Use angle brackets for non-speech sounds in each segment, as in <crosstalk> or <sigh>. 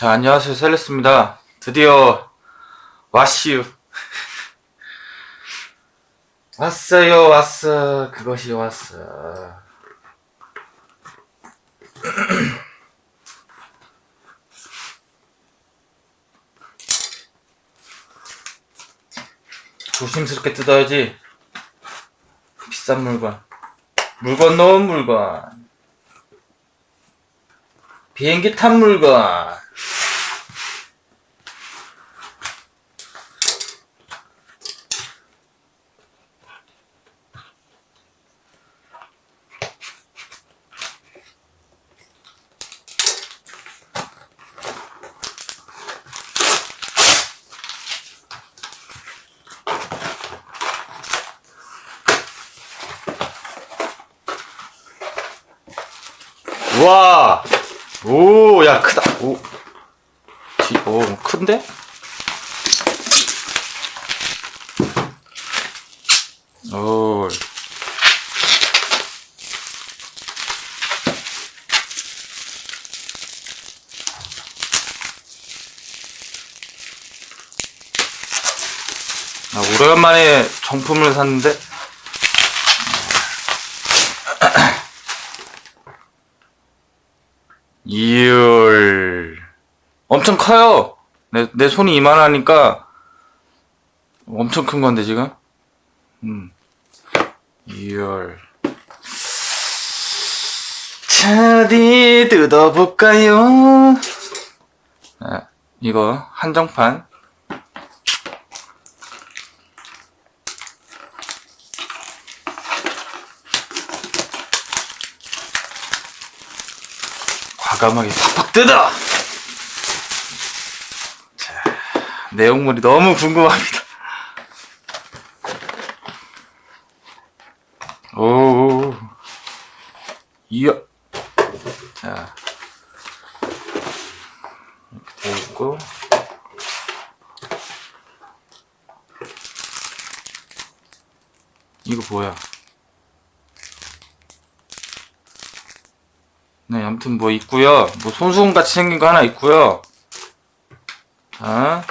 자, 안녕하세요. 셀레스입니다. 드디어 왔슈. <laughs> 왔어요, 왔어. 그것이 왔어. <clears throat> 조심스럽게 뜯어야지. 비싼 물건. 물건 넣은 물건. 비행기 탄 물건. 와, 오, 야, 크다. 오, 지, 오, 큰데? 오, 아, 오래간만에 정품을 샀는데, 이열 엄청 커요. 내, 내 손이 이만하니까 엄청 큰 건데 지금. 음. 이열 자, 어디 뜯어볼까요? 아, 이거 한정판. 과감하게 팍팍 뜯어! 자, 내용물이 너무 궁금합니다. 오, 이야. 자, 이렇게 되어 있고. 이거 뭐야? 네, 아무튼 뭐 있고요. 뭐 손수건 같이 생긴 거 하나 있고요. 자,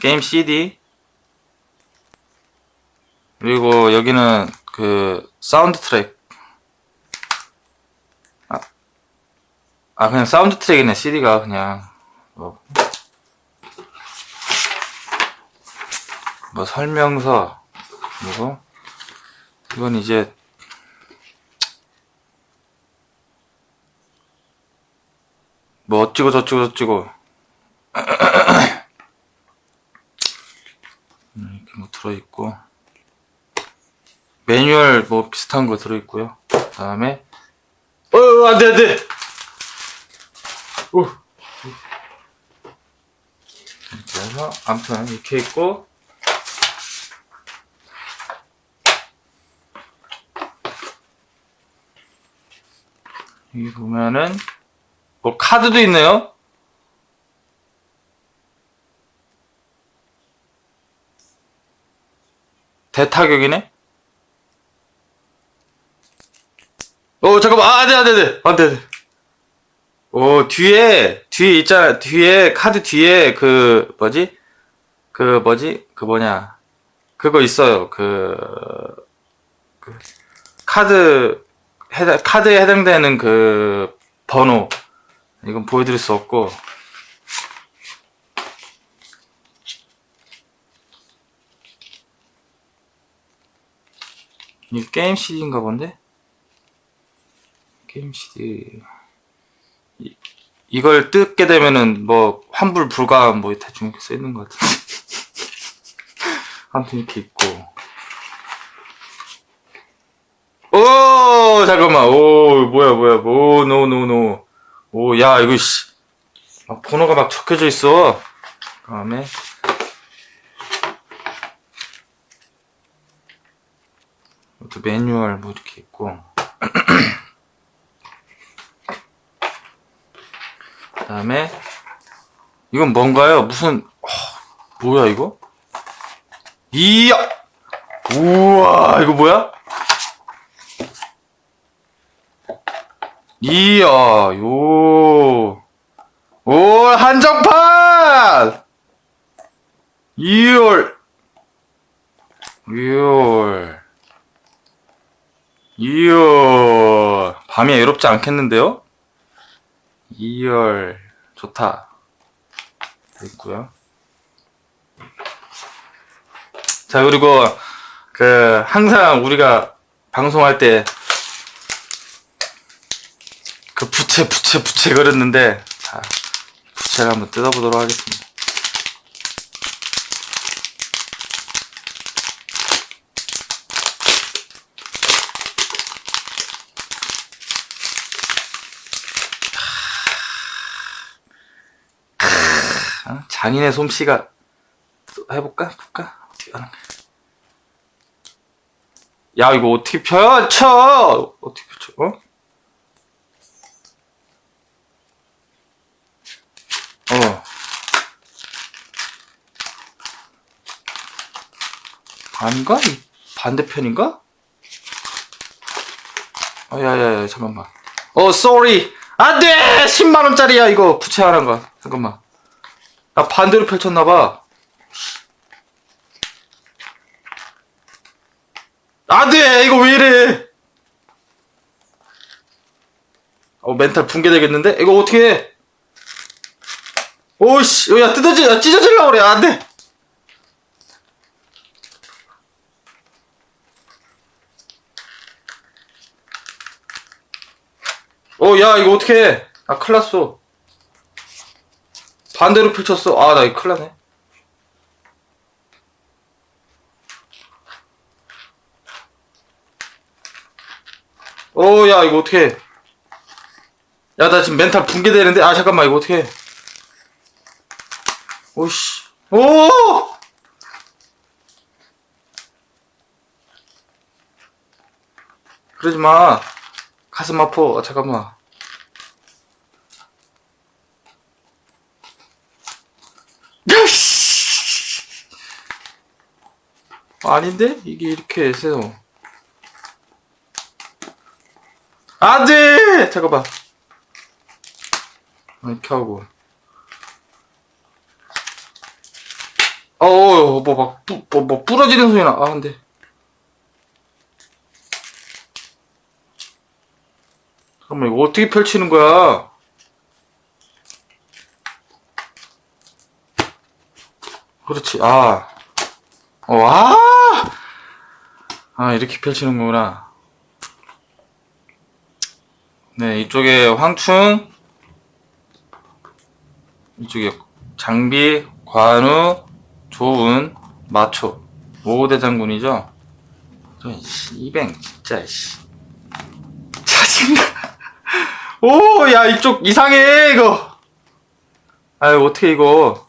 게임 CD. 그리고 여기는 그 사운드 트랙. 아, 아 그냥 사운드 트랙이네 CD가 그냥 뭐, 뭐 설명서 그리고 이건 이제 뭐 어찌고 저찌고 저찌고. <clears throat> 음, 이렇게 뭐 들어있고. 매뉴얼 뭐 비슷한 거 들어있고요. 그 다음에 어 안돼 안돼! 오! 이렇게 해서 아무튼 이렇게 있고. 여기 보면은 뭐 카드도 있네요. 대타격이네. 오 잠깐만. 아 안돼 안 돼 안 돼 안돼 안돼. 오 뒤에 뒤에 있잖아 뒤에 카드 뒤에 그 뭐지? 그 뭐지? 그 뭐냐? 그거 있어요. 그, 그 카드 해당 카드에 해당되는 그 번호 이건 보여드릴 수 없고. 이 게임 CD인가 본데? 게임 CD 이, 이걸 뜯게 되면은 뭐 환불 불가 뭐 대충 이렇게 써있는 것 같은데. <laughs> 아무튼 이렇게 있고. 오 잠깐만. 오 뭐야 뭐야. 오노노노 오, 야, 이거, 씨. 막 번호가 막 적혀져 있어. 그 다음에. 또 매뉴얼 뭐 이렇게 있고. 그 <clears throat> 다음에. 이건 뭔가요? 무슨, 어, 뭐야, 이거? 이야! 우와, 이거 뭐야? 이야, 요. 오, 한정판! 2월. 2월. 2월. 밤이 외롭지 않겠는데요? 2월. 좋다. 됐구요. 자, 그리고, 그, 항상 우리가 방송할 때 부채 부채 부채 그랬는데 자 부채를 한번 뜯어보도록 하겠습니다. 어? 장인의 솜씨가 해볼까? 볼까? 어떻게 하는 거야? 야 이거 어떻게 펼쳐? 어떻게 펼쳐? 어? 어. 아닌가? 이 반대편인가? 어, 야야 야 잠깐만. 어 sorry. 안돼 10만 원짜리야 이거 부채 하나가. 잠깐만. 나 반대로 펼쳤나봐. 안 돼! 이거 왜 이래! 어, 멘탈 붕괴되겠는데? 이거 어떻게 해? 오씨, 야, 뜯어지, 야, 찢어질라 그래. 안 돼! 어, 야, 이거 어떻게 해? 아, 큰일 났어. 반대로 펼쳤어. 아, 나 이거 큰일 나네. 어, 야, 이거 어떻게 해? 야, 나 지금 멘탈 붕괴되는데? 아, 잠깐만, 이거 어떻게 해? 오씨. 오! 그러지 마. 가슴 아파. 아, 잠깐만. 야, 씨. 아닌데? 이게 이렇게 해서. 안 돼! 잠깐만. 이렇게 하고. 어어, 뭐, 막, 뿌, 뭐, 뭐, 부러지는 소리 나. 아, 안 돼. 잠깐만, 이거 어떻게 펼치는 거야? 그렇지, 아. 어, 아! 아, 이렇게 펼치는 거구나. 네, 이쪽에 황충, 이쪽에 장비, 관우, 조은, 마초, 오대 장군이죠. 저, 씨, 이뱅, 진짜, 씨. 짜증나. 오, 야, 이쪽 이상해, 이거. 아유, 어떻게 이거.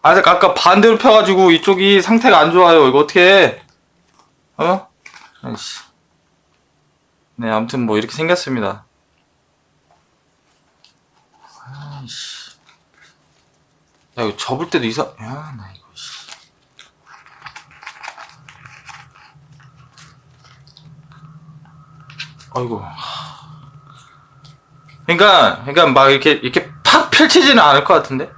아, 아까 반대로 펴가지고 이쪽이 상태가 안 좋아요. 이거 어떻게 해? 어? 아이씨. 네, 아무튼 뭐 이렇게 생겼습니다. 아이씨. 야, 이거 접을 때도 이상, 야, 나 이거, 씨. 아이고. 그니까, 그니까 막 이렇게, 이렇게 팍 펼치지는 않을 것 같은데?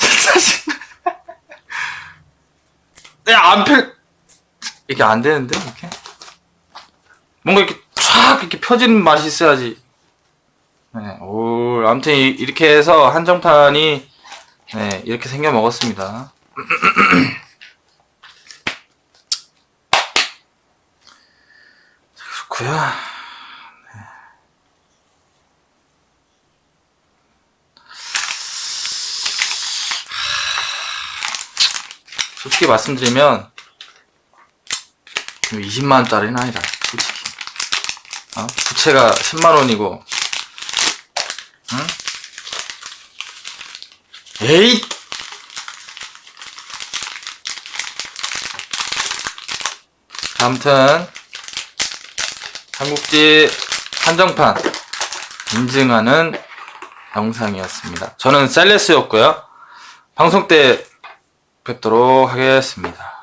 <laughs> 야, 안 펼, 이게 안 되는데, 이렇게? 뭔가 이렇게 촥 이렇게 펴지는 맛이 있어야지. 네, 오, 아무튼 이- 이렇게 해서 한정판이 네, 이렇게 생겨 먹었습니다. <clears throat> 그렇고요. 네. 솔직히 말씀드리면 20만 원짜리는 아니다. 솔직히. 어? 부채가 10만 원이고. 응? 에잇! 아무튼 한국지 한정판 인증하는 영상이었습니다. 저는 셀레스였고요. 방송 때 뵙도록 하겠습니다.